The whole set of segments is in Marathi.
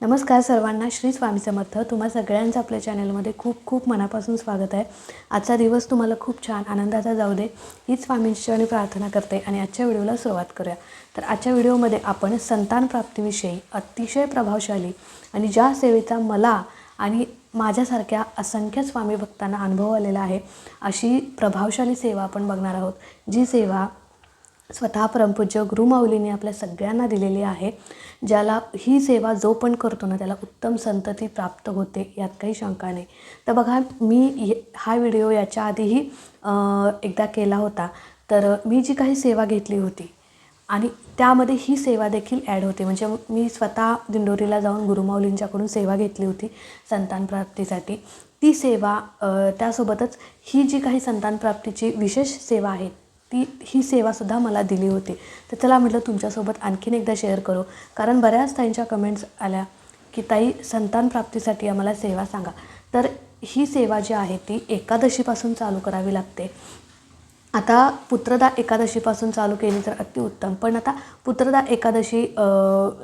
नमस्कार सर्वांना श्री स्वामी समर्थ. तुम्हा सगळ्यांचं आपल्या चॅनलमध्ये खूप खूप मनापासून स्वागत आहे. आजचा दिवस तुम्हाला खूप छान आनंदाचा जाऊ दे हीच स्वामींची आणि प्रार्थना करते आणि आजच्या व्हिडिओला सुरुवात करूया. तर आजच्या व्हिडिओमध्ये आपण संतान प्राप्तीविषयी अतिशय प्रभावशाली आणि ज्या सेवेचा मला आणि माझ्यासारख्या असंख्य स्वामी भक्तांना अनुभव आलेला आहे अशी प्रभावशाली सेवा आपण बघणार आहोत. जी सेवा स्वतः परमपूज्य गुरुमाऊलीने आपल्या सगळ्यांना दिलेली आहे ज्याला ही सेवा जो पण करतो ना त्याला उत्तम संतती प्राप्त होते यात काही शंका नाही. तर बघा मी हे- हा व्हिडिओ याच्या आधीही एकदा केला होता. तर मी जी काही सेवा घेतली होती आणि त्यामध्ये ही सेवा देखील ॲड होते. म्हणजे मी स्वतः दिंडोरीला जाऊन गुरुमाऊलींच्याकडून सेवा घेतली होती संतानप्राप्तीसाठी ती सेवा त्यासोबतच ही जी काही संतान प्राप्तीची विशेष सेवा आहे ती ही सेवासुद्धा मला दिली होती. तर चला म्हटलं तुमच्यासोबत आणखीन एकदा शेअर करू. कारण बऱ्याच ताईंच्या कमेंट्स आल्या की ताई संतान प्राप्तीसाठी आम्हाला सेवा सांगा. तर ही सेवा जी आहे ती एकादशीपासून चालू करावी लागते. आता पुत्रदा एकादशीपासून चालू केली तर अतिउत्तम पण आता पुत्रदा एकादशी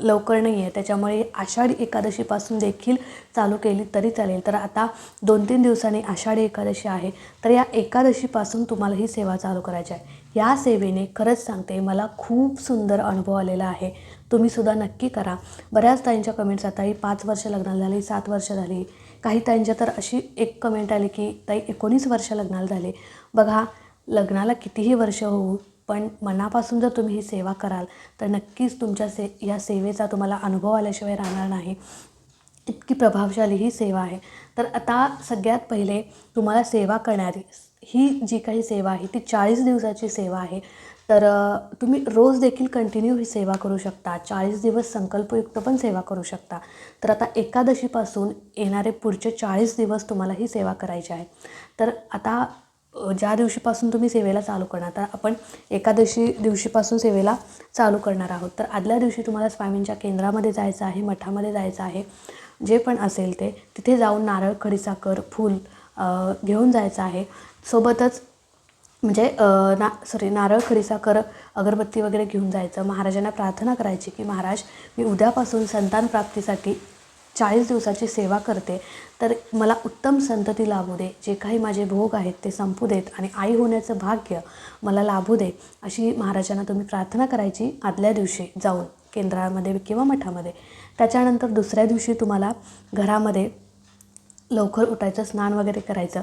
लवकर नाही आहे त्याच्यामुळे आषाढी एकादशीपासून देखील चालू केली तरी चालेल. तर आता दोन तीन दिवसांनी आषाढी एकादशी आहे. तर या एकादशीपासून तुम्हाला ही सेवा चालू करायची आहे. या सेवेने खरंच सांगते मला खूप सुंदर अनुभव आलेला आहे. तुम्हीसुद्धा नक्की करा. बऱ्याच ताईंच्या कमेंट्स आता ही पाच वर्ष लग्नाला झाली सात वर्ष झाली. काही ताईंच्या तर अशी एक कमेंट आली की ताई एकोणीस वर्ष लग्नाला झाले. बघा लग्नाला कितीही वर्ष होऊ पण मनापासून जर तुम्ही ही सेवा कराल तर नक्कीच तुमच्या से या सेवेचा तुम्हाला अनुभव आल्याशिवाय राहणार नाही. इतकी प्रभावशाली ही सेवा आहे. तर आता सगळ्यात पहिले तुम्हाला सेवा करणारी ही जी काही सेवा आहे ती चाळीस दिवसाची सेवा आहे. तर तुम्ही रोज देखील कंटिन्यू ही सेवा करू शकता. चाळीस दिवस संकल्पयुक्त पण सेवा करू शकता. तर आता एकादशीपासून येणारे पुढचे चाळीस दिवस तुम्हाला ही सेवा करायची आहे. तर आता ज्या दिवशीपासून तुम्ही सेवेला चालू करणार तर आपण एकादशी दिवशीपासून सेवेला चालू करणार आहोत. तर आदल्या दिवशी तुम्हाला स्वामींच्या केंद्रामध्ये जायचं आहे मठामध्ये जायचं आहे. जे पण असेल ते तिथे जाऊन नारळ खडीसाखर फूल घेऊन जायचं आहे. सोबतच म्हणजे ना सॉरी नारळ खडीसाखर अगरबत्ती वगैरे घेऊन जायचं. महाराजांना प्रार्थना करायची की महाराज मी उद्यापासून संतान प्राप्तीसाठी चाळीस दिवसाची सेवा करते. तर मला उत्तम संतती लाभू दे. जे काही माझे भोग आहेत ते संपू देत आणि आई होण्याचं भाग्य मला लाभू दे. अशी महाराजांना तुम्ही प्रार्थना करायची आदल्या दिवशी जाऊन केंद्रामध्ये किंवा मठामध्ये. त्याच्यानंतर दुसऱ्या दिवशी तुम्हाला घरामध्ये लवकर उठायचं स्नान वगैरे करायचं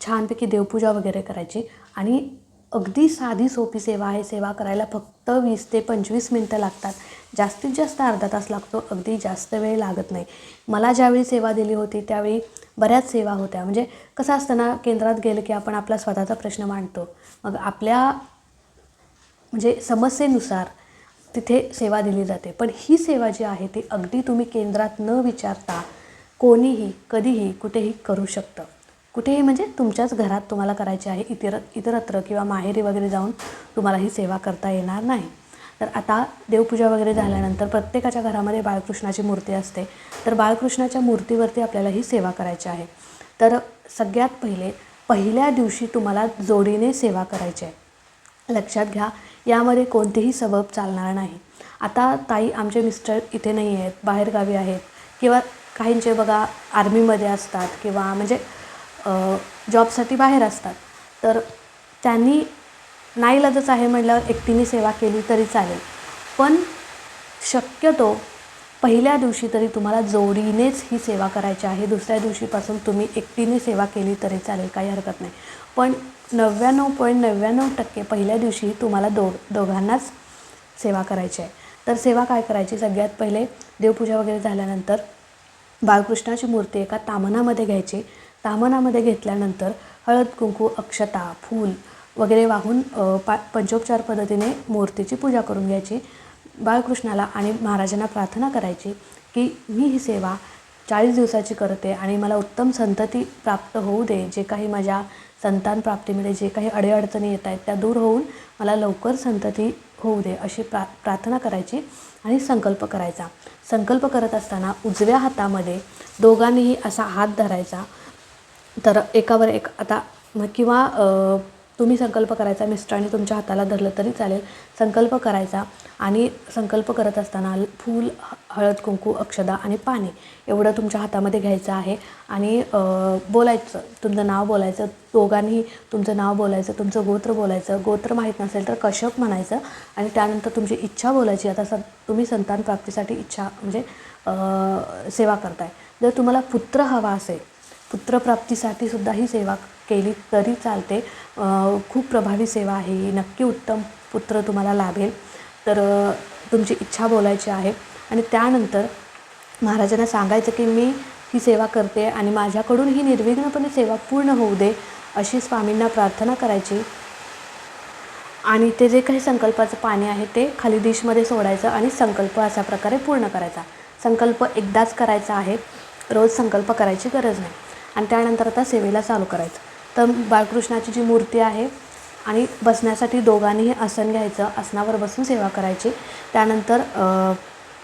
छानपैकी देवपूजा वगैरे करायची आणि अगदी साधी सोपी सेवा आहे. सेवा करायला फक्त वीस ते पंचवीस मिनटं लागतात. जास्तीत जास्त अर्धा तास लागतो अगदी जास्त वेळ लागत नाही. मला ज्यावेळी सेवा दिली होती त्यावेळी बऱ्याच सेवा होत्या. म्हणजे कसं असतं ना केंद्रात गेलं की आपण आपला स्वतःचा प्रश्न मांडतो. मग आपल्या म्हणजे समस्येनुसार तिथे सेवा दिली जाते. पण ही सेवा जी आहे ती अगदी तुम्ही केंद्रात न विचारता कोणीही कधीही कुठेही करू शकतं. कुठेही म्हणजे तुमच्याच घरात तुम्हाला करायची आहे इतर इतरत्र किंवा माहेरी वगैरे जाऊन तुम्हाला ही सेवा करता येणार नाही. तर आता देवपूजा वगैरे झाल्यानंतर प्रत्येकाच्या घरामध्ये बाळकृष्णाची मूर्ती असते. तर बाळकृष्णाच्या मूर्तीवरती आपल्याला ही सेवा करायची आहे. तर सगळ्यात पहिले पहिल्या दिवशी तुम्हाला जोडीने सेवा करायची आहे. लक्षात घ्या यामध्ये कोणतेही सबब चालणार नाही. आता ताई आमचे मिस्टर इथे नाही आहेत बाहेरगावी आहेत किंवा काहींचे बघा आर्मीमध्ये असतात किंवा म्हणजे जॉबसाठी बाहेर असतात. तर त्यांनी नाईलाजच आहे म्हटल्यावर एकटीने सेवा केली तरी चालेल. पण शक्यतो पहिल्या दिवशी तरी तुम्हाला जोडीनेच ही सेवा करायची आहे. दुसऱ्या दिवशीपासून तुम्ही एकटीने सेवा केली तरी चालेल काही हरकत नाही. पण नव्याण्णव पॉईंट नव्याण्णव टक्के पहिल्या दिवशी तुम्हाला दो दोघांनाच सेवा करायची आहे. तर सेवा काय करायची? सगळ्यात पहिले देवपूजा वगैरे झाल्यानंतर बाळकृष्णाची मूर्ती एका तामणामध्ये घ्यायची. तामणामध्ये घेतल्यानंतर हळद कुंकू अक्षता फूल वगैरे वाहून पा पंचोपचार पद्धतीने मूर्तीची पूजा करून घ्यायची. बाळकृष्णाला आणि महाराजांना प्रार्थना करायची की मी ही सेवा चाळीस दिवसाची करते आणि मला उत्तम संतती प्राप्त होऊ दे. जे काही माझ्या संतान प्राप्तीमध्ये जे काही अडीअडचणी येत आहेत त्या दूर होऊन मला लवकर संतती होऊ दे अशी प्रा प्रार्थना करायची. आणि संकल्प करायचा. संकल्प करत असताना उजव्या हातामध्ये दोघांनीही असा हात धरायचा. तर एकावर एक आता मग किंवा तुम्ही संकल्प करायचा मिस्टरांनी तुमच्या हाताला धरलं तरी चालेल. संकल्प करायचा आणि संकल्प करत असताना फूल हळद कुंकू अक्षदा आणि पाणी एवढं तुमच्या हातामध्ये घ्यायचं आहे. आणि बोलायचं तुमचं नाव बोलायचं दोघांनी तुमचं नाव बोलायचं तुमचं गोत्र बोलायचं. गोत्र माहीत नसेल तर कश्यप म्हणायचं. आणि त्यानंतर तुमची इच्छा बोलायची. आता स तुम्ही संतान प्राप्तीसाठी इच्छा म्हणजे सेवा करताय. जर तुम्हाला पुत्र हवा असेल पुत्रप्राप्तीसाठी सुद्धा ही सेवा केली तरी चालते. खूप प्रभावी सेवा आहे ही. नक्की उत्तम पुत्र तुम्हाला लाभेल. तर तुमची इच्छा बोलायची आहे. आणि त्यानंतर महाराजांना सांगायचं की मी ही सेवा करते आणि माझ्याकडून ही निर्विघ्नपणे सेवा पूर्ण होऊ दे अशी स्वामींना प्रार्थना करायची. आणि ते जे काही संकल्पाचं पाणी आहे ते खाली डिशमध्ये सोडायचं आणि संकल्प अशा प्रकारे पूर्ण करायचा. संकल्प एकदाच करायचा आहे. रोज संकल्प करायची गरज नाही. आणि त्यानंतर आता सेवेला चालू करायचं. तर बाळकृष्णाची जी मूर्ती आहे आणि बसण्यासाठी दोघांनीही आसन घ्यायचं आसनावर बसून सेवा करायची. त्यानंतर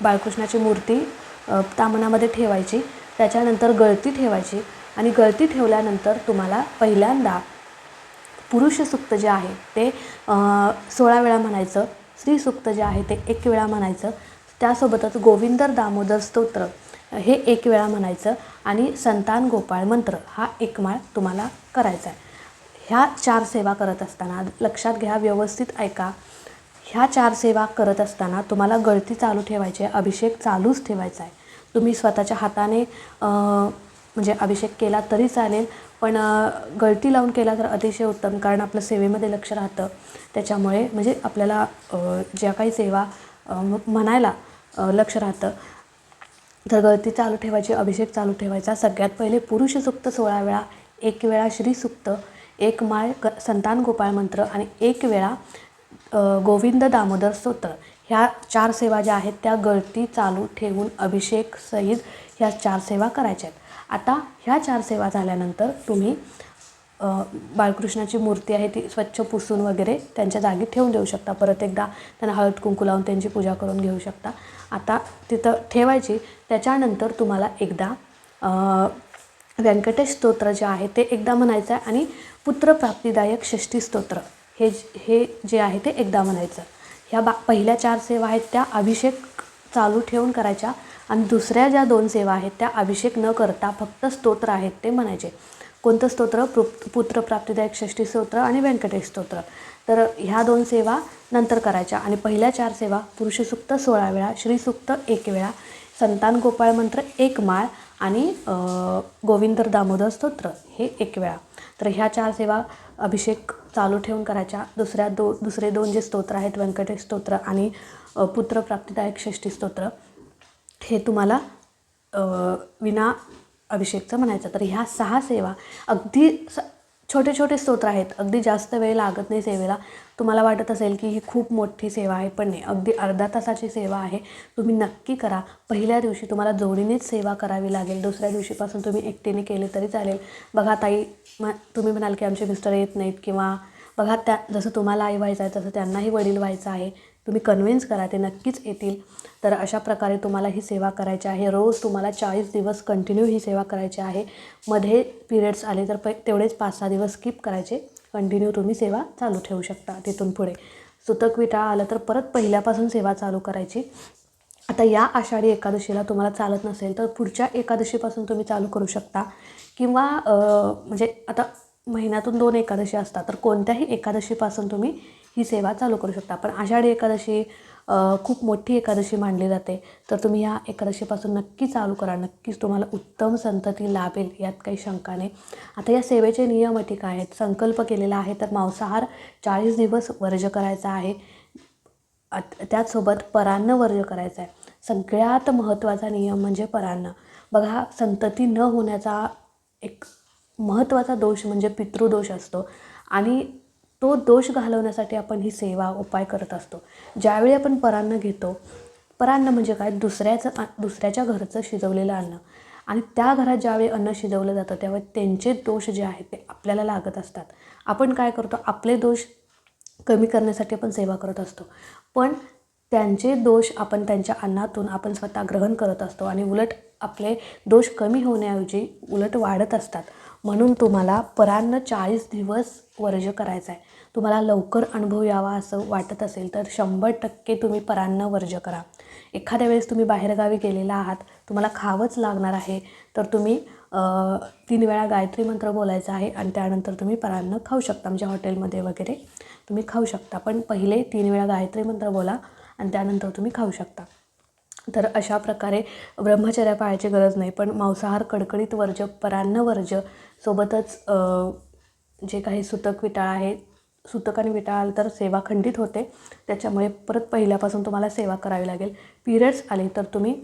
बाळकृष्णाची मूर्ती अ, तामणामध्ये ठेवायची. त्याच्यानंतर गळती ठेवायची आणि गळती ठेवल्यानंतर तुम्हाला पहिल्यांदा पुरुष सुक्त जे आहे ते सोळा वेळा म्हणायचं स्त्री सुक्त जे आहे ते एक वेळा म्हणायचं. त्यासोबतच गोविंदर दामोदर स्तोत्र हे एक वेळा म्हणायचं आणि संतान गोपाळ मंत्र हा एकमाळ तुम्हाला करायचा आहे. ह्या चार सेवा करत असताना लक्षात घ्या व्यवस्थित ऐका. ह्या चार सेवा करत असताना तुम्हाला गळती चालू ठेवायची आहे अभिषेक चालूच ठेवायचा आहे. तुम्ही स्वतःच्या हाताने म्हणजे अभिषेक केला तरी चालेल पण गळती लावून केला तर अतिशय उत्तम कारण आपलं सेवेमध्ये लक्ष राहतं. त्याच्यामुळे म्हणजे आपल्याला ज्या काही सेवा म्हणायला लक्ष राहतं. तर गळती चालू ठेवायची अभिषेक चालू ठेवायचा सगळ्यात पहिले पुरुष सुक्त सोळा वेळा एक वेळा श्री सुक्त एक माळ ग संतान गोपाळ मंत्र आणि एक वेळा गोविंद दामोदर स्तोत्र. ह्या चार सेवा ज्या आहेत त्या गळती चालू ठेवून अभिषेक सहित ह्या चार सेवा करायच्या आहेत. आता ह्या चार सेवा झाल्यानंतर तुम्ही बाळकृष्णाची मूर्ती आहे ती स्वच्छ पुसून वगैरे त्यांच्या जागी ठेवून देऊ शकता. परत एकदा त्यांना हळद कुंकू लावून त्यांची पूजा करून घेऊ शकता. आता तिथं ठेवायची. त्याच्यानंतर तुम्हाला एकदा व्यंकटेश स्तोत्र जे आहे ते एकदा म्हणायचं आहे आणि पुत्रप्राप्तिदायक षष्टी स्तोत्र हे हे जे आहे ते एकदा म्हणायचं ह्या बा पहिल्या चार सेवा आहेत त्या अभिषेक चालू ठेवून करायच्या आणि दुसऱ्या ज्या दोन सेवा आहेत त्या अभिषेक न करता फक्त स्तोत्र आहेत ते म्हणायचे. कोणतं स्तोत्र? पु पुत्रप्राप्तिदायक षष्ठी स्तोत्र आणि व्यंकटेश स्तोत्र. तर ह्या दोन सेवा नंतर करायच्या. आणि पहिल्या चार सेवा पुरुषसुक्त सोळा वेळा श्रीसुक्त एक वेळा संतान गोपाळ मंत्र एक माळ आणि गोविंदर दामोदर स्तोत्र हे एक वेळा. तर ह्या चार सेवा अभिषेक चालू ठेवून करायच्या. दुसऱ्या दो दुसरे दोन जे स्तोत्र आहेत व्यंकटेश स्तोत्र आणि पुत्रप्राप्तिदायक षष्ठी स्तोत्र हे तुम्हाला विना अभिषेकचं म्हणायचं तर ह्या सहा सेवा अगदी स छोटे छोटे स्तोत्र आहेत. अगदी जास्त वेळ लागत नाही सेवेला. तुम्हाला वाटत असेल की ही खूप मोठी सेवा आहे पण नाही. अगदी अर्धा तासाची सेवा आहे. तुम्ही नक्की करा. पहिल्या दिवशी तुम्हाला जोडीनेच सेवा करावी लागेल. दुसऱ्या दिवशीपासून तुम्ही एकटीने केले तरी चालेल. बघा ताई म तुम्ही म्हणाल की आमचे मिस्टर येत नाहीत किंवा बघा त्या जसं तुम्हाला आई व्हायचं आहे तसं त्यांनाही वडील व्हायचं आहे. तुम्ही कन्व्हिन्स करा ते नक्कीच येतील. तर अशा प्रकारे तुम्हाला ही सेवा करायची आहे. रोज तुम्हाला चाळीस दिवस कंटिन्यू ही सेवा करायची आहे. मध्ये पिरियड्स आले तर प तेवढेच पाच सहा दिवस स्किप करायचे. कंटिन्यू तुम्ही सेवा चालू ठेवू शकता तिथून पुढे. सुतक आलं तर परत पहिल्यापासून सेवा चालू करायची. आता या आषाढी एकादशीला तुम्हाला चालत नसेल तर पुढच्या एकादशीपासून तुम्ही चालू करू शकता. किंवा म्हणजे आता महिन्यातून दोन एकादशी असतात. तर कोणत्याही एकादशीपासून तुम्ही ही सेवा चालू करू शकता. पण आषाढी एकादशी खूप मोठी एकादशी मानली जाते. तर तुम्ही ह्या एकादशीपासून नक्की चालू करा. नक्कीच तुम्हाला उत्तम संतती लाभेल यात काही शंका नाही. आता या सेवेचे नियम अटी काय आहेत? संकल्प केलेला आहे तर मांसाहार चाळीस दिवस वर्ज करायचा आहे. त्याचसोबत परान्न वर्ज करायचं आहे. सगळ्यात महत्त्वाचा नियम म्हणजे परान्न. बघा संतती न होण्याचा एक महत्त्वाचा दोष म्हणजे पितृदोष असतो. आणि तो दोष घालवण्यासाठी आपण ही सेवा उपाय करत असतो. ज्यावेळी आपण परान्न घेतो परान्न म्हणजे काय? दुसऱ्याचं दुसऱ्याच्या घरचं शिजवलेलं अन्न. आणि त्या घरात ज्यावेळी अन्न शिजवलं जातं त्यावेळी त्यांचे दोष जे आहेत ते आपल्याला लागत असतात. आपण काय करतो? आपले दोष कमी करण्यासाठी आपण सेवा करत असतो. पण त्यांचे दोष आपण त्यांच्या अन्नातून आपण स्वतः ग्रहण करत असतो आणि उलट आपले दोष कमी होण्याऐवजी उलट वाढत असतात. म्हणून तुम्हाला परान्न चाळीस दिवस वर्ज करायचा आहे तुम्हाला लवकर अनुभव यावा असं वाटत असेल तर शंभर टक्के तुम्ही परान्न वर्ज करा. एखाद्या वेळेस तुम्ही बाहेरगावी गेलेला आहात तुम्हाला खावंच लागणार आहे तर तुम्ही तीन वेळा गायत्री मंत्र बोलायचा आहे आणि त्यानंतर तुम्ही परान्न खाऊ शकता. म्हणजे हॉटेलमध्ये वगैरे तुम्ही खाऊ शकता. पण पहिले तीन वेळा गायत्री मंत्र बोला आणि त्यानंतर तुम्ही खाऊ शकता. तर अशा प्रकारे ब्रह्मचर्या पाळायची गरज नाही. पण मांसाहार कडकडीत वर्ज परान्न वर्ज सोबतच जे काही सुतक विटाळ आहे सुतक आणि विटाळ तर सेवा खंडित होते. त्याच्यामुळे परत पहिल्यापासून तुम्हाला सेवा करावी लागेल. पिरियड्स आले तर तुम्ही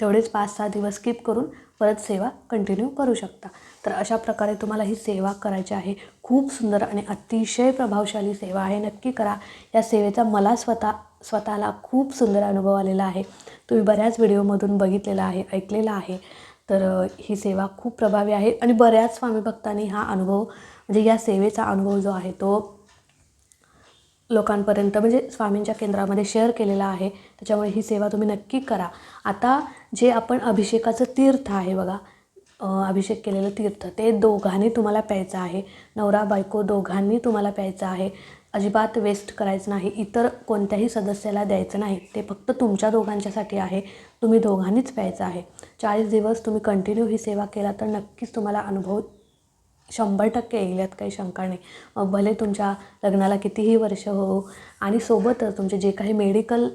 तेवढेच पाच सहा दिवस स्किप करून परत सेवा कंटिन्यू करू शकता. तर अशा प्रकारे तुम्हाला ही सेवा करायची आहे. खूप सुंदर आणि अतिशय प्रभावशाली सेवा आहे. नक्की करा. या सेवेचा मला स्वतः स्वतःला खूप सुंदर अनुभव आलेला आहे. तुम्ही बऱ्याच व्हिडिओमधून बघितलेला आहे ऐकलेला आहे. तर ही सेवा खूप प्रभावी आहे आणि बऱ्याच स्वामी भक्तांनी हा अनुभव म्हणजे या सेवेचा अनुभव जो आहे तो लोकांपर्यंत म्हणजे स्वामींच्या केंद्रामध्ये शेअर केलेला आहे. त्याच्यामुळे ही सेवा तुम्ही नक्की करा. आता जे आपण अभिषेकाचं तीर्थ आहे बघा अभिषेक केलेलं तीर्थ ते दोघांनी तुम्हाला प्यायचं आहे. नवरा बायको दोघांनी तुम्हाला प्यायचं आहे. अजिबात वेस्ट करायचं नाही इतर कोणत्याही सदस्याला द्यायचं नाही. ते फक्त तुमच्या दोघांच्यासाठी आहे. तुम्ही दोघांनीच प्यायचं आहे. चाळीस दिवस तुम्ही कंटिन्यू ही सेवा केला तर नक्कीच तुम्हाला अनुभव शंभर टक्के येईल यात काही शंका नाही. मग भले तुमच्या लग्नाला कितीही वर्ष हो आणि सोबतच तुमचे जे काही मेडिकल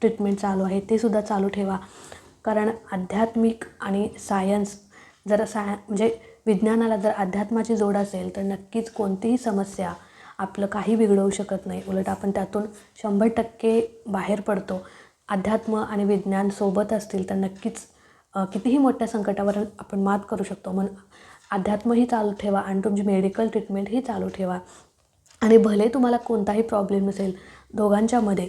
ट्रीटमेंट चालू आहे ते सुद्धा चालू ठेवा. कारण आध्यात्मिक आणि सायन्स जर साय म्हणजे विज्ञानाला जर अध्यात्माची जोड असेल तर नक्कीच कोणतीही समस्या आपलं काही बिघडवू शकत नाही. उलट आपण त्यातून शंभर टक्के बाहेर पडतो. अध्यात्म आणि विज्ञान सोबत असतील तर नक्कीच कितीही मोठ्या संकटावर आपण मात करू शकतो. म्हणून अध्यात्मही चालू ठेवा आणि तुमची मेडिकल ट्रीटमेंटही चालू ठेवा. आणि भले तुम्हाला कोणताही प्रॉब्लेम नसेल दोघांच्यामध्ये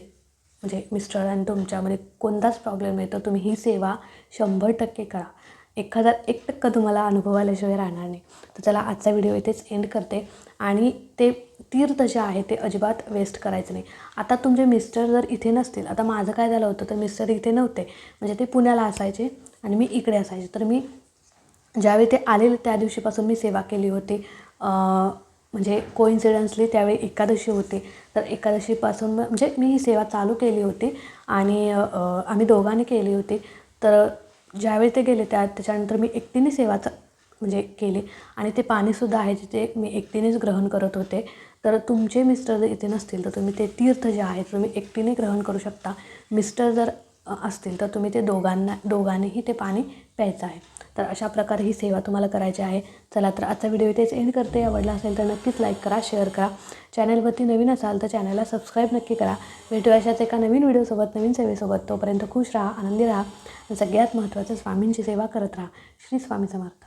म्हणजे मिस्टर आणि तुमच्यामध्ये कोणताच प्रॉब्लेम नाही तर तुम्ही ही सेवा शंभर टक्के करा. एक हजार एक टक्का तुम्हाला अनुभव आल्याशिवाय राहणार नाही. तर चला आजचा व्हिडिओ इथेच एंड करते. आणि ते तीर्थ जे आहे ते अजिबात वेस्ट करायचं नाही. आता तुमचे मिस्टर जर इथे नसतील आता माझं काय झालं होतं तर मिस्टर इथे नव्हते. म्हणजे ते पुण्याला असायचे आणि मी इकडे असायचे. तर मी ज्यावेळी ते आलेले त्या दिवशीपासून मी सेवा केली होती. म्हणजे कोइन्सिडन्सली त्यावेळी एकादशी होती. तर एकादशीपासून म्हणजे मी ही सेवा चालू केली होती आणि आम्ही दोघांनी केली होती. तर ज्यावेळी ते गेले त्या त्याच्यानंतर मी एकटीने सेवा चा- म्हणजे केले. आणि ते पाणीसुद्धा आहे जिथे मी एकटीनेच ग्रहण करत होते. तर तुमचे मिस्टर जर इथे नसतील तर तुम्ही ते तीर्थ जे आहे तुम्ही एकटीने ग्रहण करू शकता. मिस्टर जर असतील तर तुम्ही ते दोघांना दोघांनीही ते पाणी प्यायचं आहे. तर अशा प्रकारे ही सेवा तुम्हाला करायची आहे. चला तर आजचा व्हिडिओ इथेच एंड करते. आवडला असेल तर नक्कीच लाईक करा शेअर करा. चॅनलवरती नवीन असाल तर चॅनलला सबस्क्राईब नक्की करा. भेटू अशाच एका नवीन व्हिडिओसोबत नवीन सेवेसोबत. तोपर्यंत खुश राहा आनंदी राहा. आणि सगळ्यात महत्त्वाचं स्वामींची सेवा करत राहा. श्री स्वामी समर्थ.